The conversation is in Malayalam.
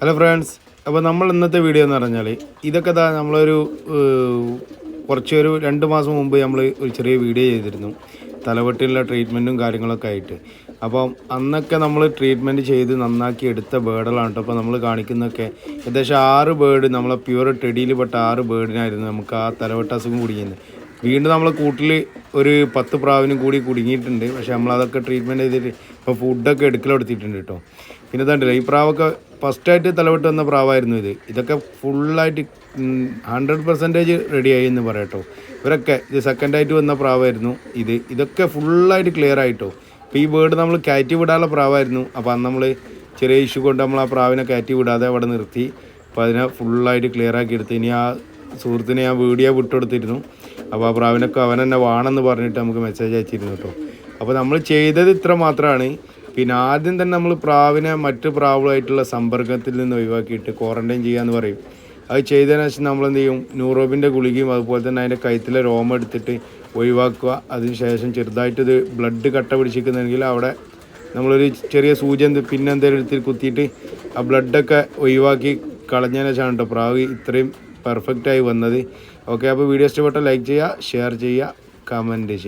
ഹലോ ഫ്രണ്ട്സ് അപ്പോൾ നമ്മൾ ഇന്നത്തെ വീഡിയോ എന്ന് പറഞ്ഞാൽ ഇതൊക്കെ താ നമ്മളൊരു കുറച്ച് ഒരു രണ്ട് മാസം മുമ്പ് നമ്മൾ ഒരു ചെറിയ വീഡിയോ ചെയ്തിരുന്നു. തലവെട്ടിലുള്ള ട്രീറ്റ്മെന്റും കാര്യങ്ങളൊക്കെ ആയിട്ട്. അപ്പം അന്നൊക്കെ നമ്മൾ ട്രീറ്റ്മെന്റ് ചെയ്ത് നന്നാക്കി എടുത്ത ബേഡുകളാണ് കേട്ടോ. അപ്പോൾ നമ്മൾ കാണിക്കുന്നതൊക്കെ ഏകദേശം ആറ് ബേഡ് നമ്മളെ പ്യുവർ ടെടിയിൽ പെട്ട ആറ് ബേഡിനായിരുന്നു നമുക്ക് ആ തലവെട്ട അസുഖം കുടുങ്ങിയത് വീണ്ടും നമ്മൾ കൂട്ടിൽ ഒരു പത്ത് പ്രാവിനും കൂടി കുടുങ്ങിയിട്ടുണ്ട്. പക്ഷെ നമ്മളതൊക്കെ ട്രീറ്റ്മെന്റ് ചെയ്തിട്ട് ഇപ്പോൾ ഫുഡൊക്കെ എടുക്കലെടുത്തിട്ടുണ്ട് കേട്ടോ പിന്നെ ഇതാണ്ടല്ലോ ഈ പ്രാവൊക്കെ ഫസ്റ്റായിട്ട് തലവിട്ട് വന്ന പ്രാവായിരുന്നു ഇത്. ഇതൊക്കെ ഫുള്ളായിട്ട് ഹൺഡ്രഡ് പെർസെന്റേജ് റെഡിയായി എന്ന് പറയട്ടോ ഇവരൊക്കെ ഇത് സെക്കൻഡായിട്ട് വന്ന പ്രാവായിരുന്നു ഇത്. ഇതൊക്കെ ഫുള്ളായിട്ട് ക്ലിയർ ആയിട്ടോ ഇപ്പോൾ ഈ ബേർഡ് നമ്മൾ കയറ്റി വിടാനുള്ള പ്രാവായിരുന്നു. അപ്പോൾ അന്ന് നമ്മൾ ചെറിയ ഇഷ്യൂ കൊണ്ട് നമ്മൾ ആ പ്രാവിനെ കയറ്റി വിടാതെ അവിടെ നിർത്തി. അപ്പോൾ അതിനെ ഫുള്ളായിട്ട് ക്ലിയർ ആക്കി എടുത്ത്. ഇനി ആ സുഹൃത്തിനെ ആ വീഡിയോ വിട്ടുകൊടുത്തിരുന്നു അപ്പോൾ ആ പ്രാവിനൊക്കെ അവൻ തന്നെ വേണമെന്ന് പറഞ്ഞിട്ട് നമുക്ക് മെസ്സേജ് അയച്ചിരുന്നു കേട്ടോ. അപ്പോൾ നമ്മൾ ചെയ്തത് ഇത്ര മാത്രമാണ്. പിന്നെ ആദ്യം തന്നെ നമ്മൾ പ്രാവിനെ മറ്റ് പ്രാവുകളായിട്ടുള്ള സമ്പർക്കത്തിൽ നിന്ന് ഒഴിവാക്കിയിട്ട് ക്വാറന്റൈൻ ചെയ്യാമെന്ന് പറയും. അത് ചെയ്തതിനു ശേഷം നമ്മൾ എന്ത് ചെയ്യും? ന്യൂറോബിന്റെ ഗുളികയും അതുപോലെ തന്നെ അതിന്റെ കൈത്തിലെ രോമം എടുത്തിട്ട് ഒഴിവാക്കുക. അതിനുശേഷം ചെറുതായിട്ട് ഇത് ബ്ലഡ് കട്ട പിടിച്ചിരിക്കുന്നെങ്കിൽ അവിടെ നമ്മളൊരു ചെറിയ സൂചി എന്ത് പിന്നെ എന്തെങ്കിലും എടുത്ത് കുത്തിയിട്ട് ആ ബ്ലഡൊക്കെ ഒഴിവാക്കി കളഞ്ഞതിനു ശേഷമാണ് കേട്ടോ പ്രാവ് ഇത്രയും പെർഫെക്റ്റായി വന്നത്. ഓക്കെ അപ്പോൾ വീഡിയോ ഇഷ്ടപ്പെട്ടാൽ ലൈക്ക് ചെയ്യുക ഷെയർ ചെയ്യുക കമന്റ് ചെയ്യുക.